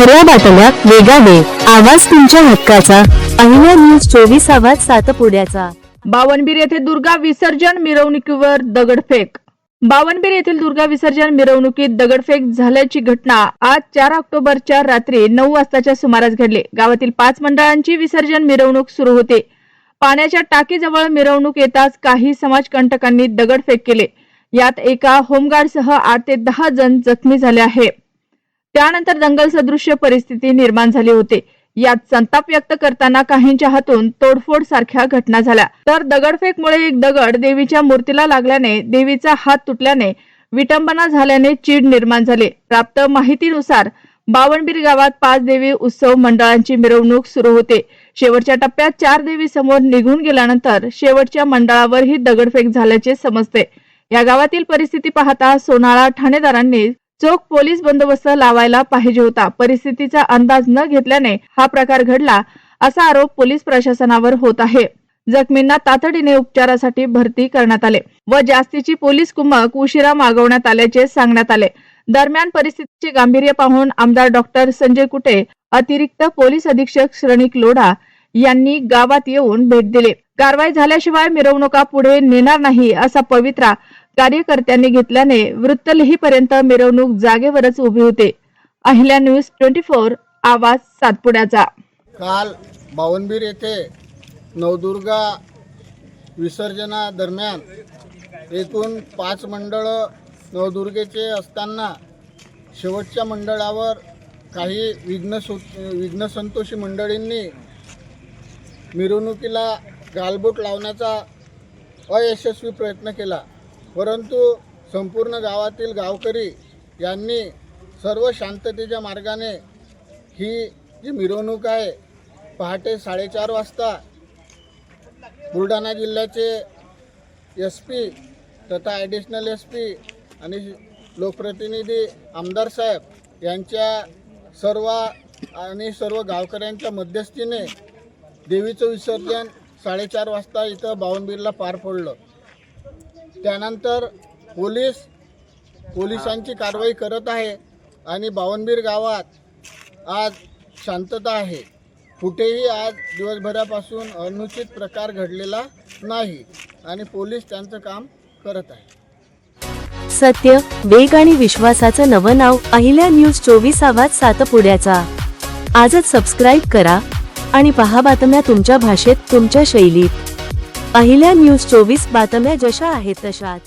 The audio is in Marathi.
खऱ्या बातम्या वेगाने आवाज तुमच्या हक्काचा. अहिल्या न्यूज चोवीस आवाज सातपुड्याचा बावनबीर येथे दुर्गा विसर्जन मिरवणुकीवर दगडफेक. बावनबीर येथील दुर्गा विसर्जन मिरवणुकीत दगडफेक झाल्याची घटना आज चार ऑक्टोबरच्या रात्री नऊ वाजताच्या सुमारास घडली. गावातील पाच मंडळांची विसर्जन मिरवणूक सुरू होते. पाण्याच्या टाकीजवळ मिरवणूक येताच काही समाजकंटकांनी दगडफेक केले. यात एका होमगार्डसह आठ ते दहा जण जखमी झाले आहे त्यानंतर दंगल सदृश्य परिस्थिती निर्माण झाली होती. यात संताप व्यक्त करताना काहींच्या हातून तोडफोड सारख्या घटना झाल्या. तर दगडफेकमुळे एक दगड देवीच्या मूर्तीला लागल्याने देवीचा हात तुटल्याने विटंबना झाल्याने चीड निर्माण झाली. प्राप्त माहितीनुसार बावनबीर गावात पाच देवी उत्सव मंडळांची मिरवणूक सुरू होते. शेवटच्या टप्प्यात चार देवी समोर निघून गेल्यानंतर शेवटच्या मंडळावरही दगडफेक झाल्याचे समजते. या गावातील परिस्थिती पाहता सोनाळा ठाणेदारांनी चोख पोलीस बंदोबस्त लावायला पाहिजे होता. परिस्थितीचा अंदाज न घेतल्याने हा प्रकार घडला असा आरोप पोलीस प्रशासनावर होत आहे. जखमींना तातडीने उपचारासाठी भरती करण्यात आले व जास्तीची पोलीस कुमक उशिरा मागवण्यात आल्याचे सांगण्यात आले. दरम्यान परिस्थितीचे गांभीर्य पाहून आमदार डॉक्टर संजय कुटे अतिरिक्त पोलीस अधीक्षक श्रणिक लोढा यांनी गावात येऊन भेट दिली. कारवाई झाल्याशिवाय मिरवणुका पुढे नेणार नाही असा पवित्रा कार्यकर्त्यांनी घेतल्याने वृत्तलिहीपर्यंत मिरवणूक जागेवरच उभी होते. अहिल्या न्यूज ट्वेंटी फोर आवाज सातपुड्याचा. काल बावनबीर येथे नवदुर्गा विसर्जनादरम्यान एकूण पाच मंडळं नवदुर्गेचे असताना शेवटच्या मंडळावर काही विघ्न विघ्नसंतोषी मंडळींनी मिरवणुकीला गालबोट लावण्याचा अयशस्वी प्रयत्न केला. परंतु संपूर्ण गावातील गावकरी यांनी सर्व शांततेच्या मार्गाने ही जी मिरवणूक आहे पहाटे साडेचार वाजता बुलढाणा जिल्ह्याचे एस पी तथा ॲडिशनल एस पी आणि लोकप्रतिनिधी आमदार साहेब यांच्या सर्व आणि सर्व गावकऱ्यांच्या मध्यस्थीने देवीचं विसर्जन साडेचार वाजता इथं बावनबीरला पार पडलं. त्यानंतर पोलीस पोलिसांची कारवाई करत आहे आणि बावनबीर गावात आज शांतता आहे. कुठेही आज दिवसभरापासून अनुचित प्रकार घडलेला नाही आणि पोलीस त्यांचं काम करत आहे. सत्य वेग आणि विश्वासाचं नवं नाव अहिल्या न्यूज चोवीस आवाज सातपुड्याचा. आजच सबस्क्राईब करा आणि पहा बातम्या तुमच्या भाषेत तुमच्या शैलीत. पहिल्या न्यूज चोवीस बातम्या जशा आहेत तशाच.